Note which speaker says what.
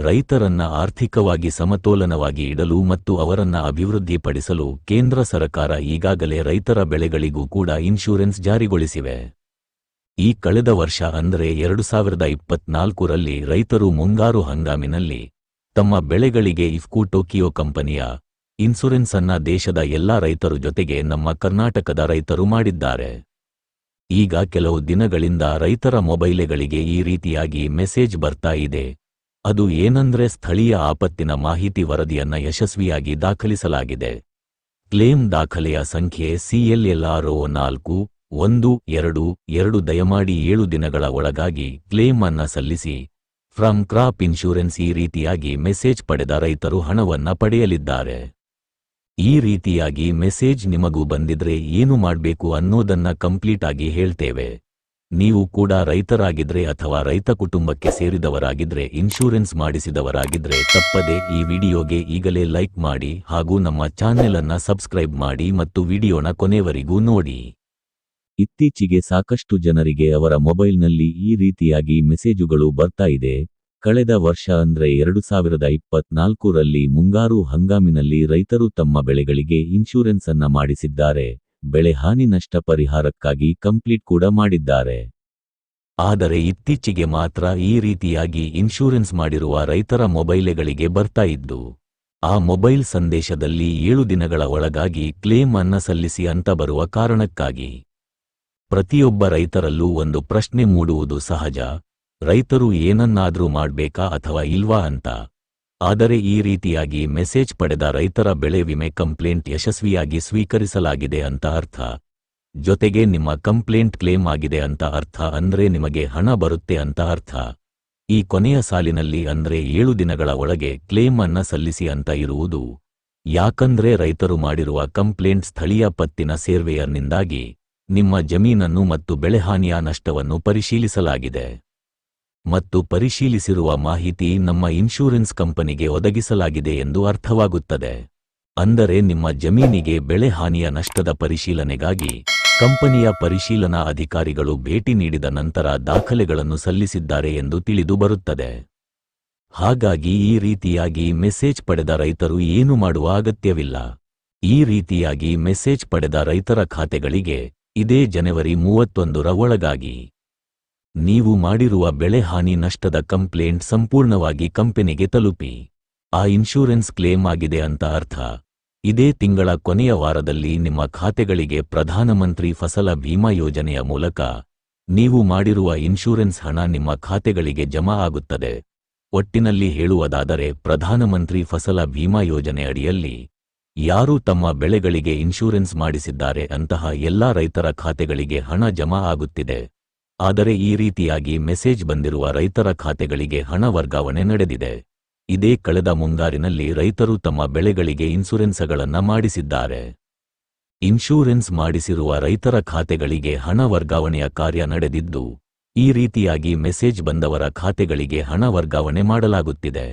Speaker 1: ರೈತರನ್ನ ಆರ್ಥಿಕವಾಗಿ ಸಮತೋಲನವಾಗಿ ಇಡಲು ಮತ್ತು ಅವರನ್ನ ಅಭಿವೃದ್ಧಿಪಡಿಸಲು ಕೇಂದ್ರ ಸರಕಾರ ಈಗಾಗಲೇ ರೈತರ ಬೆಳೆಗಳಿಗೂ ಕೂಡ ಇನ್ಶೂರೆನ್ಸ್ ಜಾರಿಗೊಳಿಸಿವೆ. ಈ ಕಳೆದ ವರ್ಷ ಅಂದರೆ ಎರಡು ಸಾವಿರದ ಇಪ್ಪತ್ನಾಲ್ಕರಲ್ಲಿ ರೈತರು ಮುಂಗಾರು ಹಂಗಾಮಿನಲ್ಲಿ ತಮ್ಮ ಬೆಳೆಗಳಿಗೆ ಇಫ್ಕೂ ಟೋಕಿಯೋ ಕಂಪನಿಯ ಇನ್ಸುರೆನ್ಸ್ ಅನ್ನ ದೇಶದ ಎಲ್ಲಾ ರೈತರು ಜೊತೆಗೆ ನಮ್ಮ ಕರ್ನಾಟಕದ ರೈತರು ಮಾಡಿದ್ದಾರೆ. ಈಗ ಕೆಲವು ದಿನಗಳಿಂದ ರೈತರ ಮೊಬೈಲೆಗಳಿಗೆ ಈ ರೀತಿಯಾಗಿ ಮೆಸೇಜ್ ಬರ್ತಾ ಇದೆ. ಅದು ಏನಂದ್ರೆ ಸ್ಥಳೀಯ ಆಪತ್ತಿನ ಮಾಹಿತಿ ವರದಿಯನ್ನ ಯಶಸ್ವಿಯಾಗಿ ದಾಖಲಿಸಲಾಗಿದೆ. ಕ್ಲೇಮ್ ದಾಖಲೆಯ ಸಂಖ್ಯೆ ಸಿಎಲ್ಎಲ್ಆರ್ಒ ನಾಲ್ಕು ಒಂದು ಎರಡು ಎರಡು ದಯಮಾಡಿ ಏಳು ದಿನಗಳ ಒಳಗಾಗಿ ಕ್ಲೇಮ್ ಅನ್ನ ಸಲ್ಲಿಸಿ. ಫ್ರಮ್ ಕ್ರಾಪ್ ಇನ್ಶೂರೆನ್ಸ್ ಈ ರೀತಿಯಾಗಿ ಮೆಸೇಜ್ ಪಡೆದ ರೈತರು ಹಣವನ್ನ ಪಡೆಯಲಿದ್ದಾರೆ. ಈ ರೀತಿಯಾಗಿ ಮೆಸೇಜ್ ನಿಮಗೂ ಬಂದಿದ್ರೆ ಏನು ಮಾಡ್ಬೇಕು ಅನ್ನೋದನ್ನ ಕಂಪ್ಲೀಟ್ ಆಗಿ ಹೇಳ್ತೇವೆ. ನೀವು ಕೂಡ ರೈತರಾಗಿದ್ರೆ ಅಥವಾ ರೈತ ಕುಟುಂಬಕ್ಕೆ ಸೇರಿದವರಾಗಿದ್ರೆ ಇನ್ಶೂರೆನ್ಸ್ ಮಾಡಿಸಿದವರಾಗಿದ್ರೆ ತಪ್ಪದೆ ಈ ವಿಡಿಯೋಗೆ ಈಗಲೇ ಲೈಕ್ ಮಾಡಿ ಹಾಗೂ ನಮ್ಮ ಚಾನೆಲ್ ಅನ್ನ ಸಬ್ಸ್ಕ್ರೈಬ್ ಮಾಡಿ ಮತ್ತು ವಿಡಿಯೋನ ಕೊನೆವರೆಗೂ ನೋಡಿ. ಇತ್ತೀಚೆಗೆ ಸಾಕಷ್ಟು ಜನರಿಗೆ ಅವರ ಮೊಬೈಲ್ನಲ್ಲಿ ಈ ರೀತಿಯಾಗಿ ಮೆಸೇಜುಗಳು ಬರ್ತಾ ಇದೆ. ಕಳೆದ ವರ್ಷ ಅಂದ್ರೆ ಎರಡು ಸಾವಿರದ ಇಪ್ಪತ್ನಾಲ್ಕರಲ್ಲಿ ಮುಂಗಾರು ಹಂಗಾಮಿನಲ್ಲಿ ರೈತರು ತಮ್ಮ ಬೆಳೆಗಳಿಗೆ ಇನ್ಶೂರೆನ್ಸ್ ಅನ್ನ ಮಾಡಿಸಿದ್ದಾರೆ. ಬೆಳೆ ಹಾನಿ ನಷ್ಟ ಪರಿಹಾರಕ್ಕಾಗಿ ಕಂಪ್ಲೀಟ್ ಕೂಡ ಮಾಡಿದ್ದಾರೆ. ಆದರೆ ಇತ್ತೀಚೆಗೆ ಮಾತ್ರ ಈ ರೀತಿಯಾಗಿ ಇನ್ಶೂರೆನ್ಸ್ ಮಾಡಿರುವ ರೈತರ ಮೊಬೈಲ್ಗಳಿಗೆ ಬರ್ತಾ ಇದ್ದು, ಆ ಮೊಬೈಲ್ ಸಂದೇಶದಲ್ಲಿ ಏಳು ದಿನಗಳ ಒಳಗಾಗಿ ಕ್ಲೇಮ್ ಅನ್ನ ಸಲ್ಲಿಸಿ ಅಂತ ಬರುವ ಕಾರಣಕ್ಕಾಗಿ. ಪ್ರತಿಯೊಬ್ಬ ರೈತರಲ್ಲೂ ಒಂದು ಪ್ರಶ್ನೆ ಮೂಡುವುದು ಸಹಜ, ರೈತರು ಏನನ್ನಾದ್ರೂ ಮಾಡ್ಬೇಕಾ ಅಥವಾ ಇಲ್ವಾ ಅಂತ. ಆದರೆ ಈ ರೀತಿಯಾಗಿ ಮೆಸೇಜ್ ಪಡೆದ ರೈತರ ಬೆಳೆ ವಿಮೆ ಕಂಪ್ಲೇಂಟ್ ಯಶಸ್ವಿಯಾಗಿ ಸ್ವೀಕರಿಸಲಾಗಿದೆ ಅಂತ ಅರ್ಥ. ಜೊತೆಗೆ ನಿಮ್ಮ ಕಂಪ್ಲೇಂಟ್ ಕ್ಲೇಮ್ ಆಗಿದೆ ಅಂತ ಅರ್ಥ ಅಂದ್ರೆ ನಿಮಗೆ ಹಣ ಬರುತ್ತೆ ಅಂತ ಅರ್ಥ. ಈ ಕೊನೆಯ ಸಾಲಿನಲ್ಲಿ ಅಂದ್ರೆ ಏಳು ದಿನಗಳ ಒಳಗೆ ಕ್ಲೇಮ್ ಅನ್ನ ಸಲ್ಲಿಸಿ ಅಂತ ಇರುವುದು. ಯಾಕಂದ್ರೆ ರೈತರು ಮಾಡಿರುವ ಕಂಪ್ಲೇಂಟ್ ಸ್ಥಳೀಯ ಪತ್ತಿನ ಸೇರ್ವೆಯರ್ನಿಂದಾಗಿ ನಿಮ್ಮ ಜಮೀನನ್ನು ಮತ್ತು ಬೆಳೆಹಾನಿಯ ನಷ್ಟವನ್ನು ಪರಿಶೀಲಿಸಲಾಗಿದೆ. ಮತ್ತು ಪರಿಶೀಲಿಸಿರುವ ಮಾಹಿತಿ ನಮ್ಮ ಇನ್ಶೂರೆನ್ಸ್ ಕಂಪನಿಗೆ ಒದಗಿಸಲಾಗಿದೆ ಎಂದು ಅರ್ಥವಾಗುತ್ತದೆ. ಅಂದರೆ ನಿಮ್ಮ ಜಮೀನಿಗೆ ಬೆಳೆ ಹಾನಿಯ ನಷ್ಟದ ಪರಿಶೀಲನೆಗಾಗಿ ಕಂಪನಿಯ ಪರಿಶೀಲನಾ ಅಧಿಕಾರಿಗಳು ಭೇಟಿ ನೀಡಿದ ನಂತರ ದಾಖಲೆಗಳನ್ನು ಸಲ್ಲಿಸಿದ್ದಾರೆ ಎಂದು ತಿಳಿದು ಬರುತ್ತದೆ. ಹಾಗಾಗಿ ಈ ರೀತಿಯಾಗಿ ಮೆಸೇಜ್ ಪಡೆದ ರೈತರು ಏನು ಮಾಡುವ ಅಗತ್ಯವಿಲ್ಲ. ಈ ರೀತಿಯಾಗಿ ಮೆಸೇಜ್ ಪಡೆದ ರೈತರ ಖಾತೆಗಳಿಗೆ ಇದೇ ಜನವರಿ ಮೂವತ್ತೊಂದರ ಒಳಗಾಗಿ ನೀವು ಮಾಡಿರುವ ಬೆಳೆ ಹಾನಿ ನಷ್ಟದ ಕಂಪ್ಲೇಂಟ್ ಸಂಪೂರ್ಣವಾಗಿ ಕಂಪನಿಗೆ ತಲುಪಿ. ಆ ಇನ್ಶೂರೆನ್ಸ್ ಕ್ಲೇಮ್ ಆಗಿದೆ ಅಂತ ಅರ್ಥ. ಇದೇ ತಿಂಗಳ ಕೊನೆಯ ವಾರದಲ್ಲಿ ನಿಮ್ಮ ಖಾತೆಗಳಿಗೆ ಪ್ರಧಾನಮಂತ್ರಿ ಫಸಲ ಭೀಮಾ ಯೋಜನೆಯ ಮೂಲಕ ನೀವು ಮಾಡಿರುವ ಇನ್ಶೂರೆನ್ಸ್ ಹಣ ನಿಮ್ಮ ಖಾತೆಗಳಿಗೆ ಜಮಾ ಆಗುತ್ತದೆ. ಒಟ್ಟಿನಲ್ಲಿ ಹೇಳುವುದಾದರೆ ಪ್ರಧಾನಮಂತ್ರಿ ಫಸಲ ಭೀಮಾ ಯೋಜನೆ ಅಡಿಯಲ್ಲಿ ಯಾರು ತಮ್ಮ ಬೆಳೆಗಳಿಗೆ ಇನ್ಶೂರೆನ್ಸ್ ಮಾಡಿಸಿದ್ದಾರೆ ಅಂತಹ ಎಲ್ಲಾ ರೈತರ ಖಾತೆಗಳಿಗೆ ಹಣ ಜಮಾ ಆಗುತ್ತಿದೆ. ಆದರೆ ಈ ರೀತಿಯಾಗಿ ಮೆಸೇಜ್ ಬಂದಿರುವ ರೈತರ ಖಾತೆಗಳಿಗೆ ಹಣ ವರ್ಗಾವಣೆ ನಡೆದಿದೆ. ಇದೇ ಕಳೆದ ಮುಂಗಾರಿನಲ್ಲಿ ರೈತರು ತಮ್ಮ ಬೆಳೆಗಳಿಗೆ ಇನ್ಶೂರೆನ್ಸ್ಗಳನ್ನ ಮಾಡಿಸಿದ್ದಾರೆ. ಇನ್ಶೂರೆನ್ಸ್ ಮಾಡಿಸಿರುವ ರೈತರ ಖಾತೆಗಳಿಗೆ ಹಣ ವರ್ಗಾವಣೆಯ ಕಾರ್ಯ ನಡೆದಿದ್ದು, ಈ ರೀತಿಯಾಗಿ ಮೆಸೇಜ್ ಬಂದವರ ಖಾತೆಗಳಿಗೆ ಹಣ ವರ್ಗಾವಣೆ ಮಾಡಲಾಗುತ್ತಿದೆ.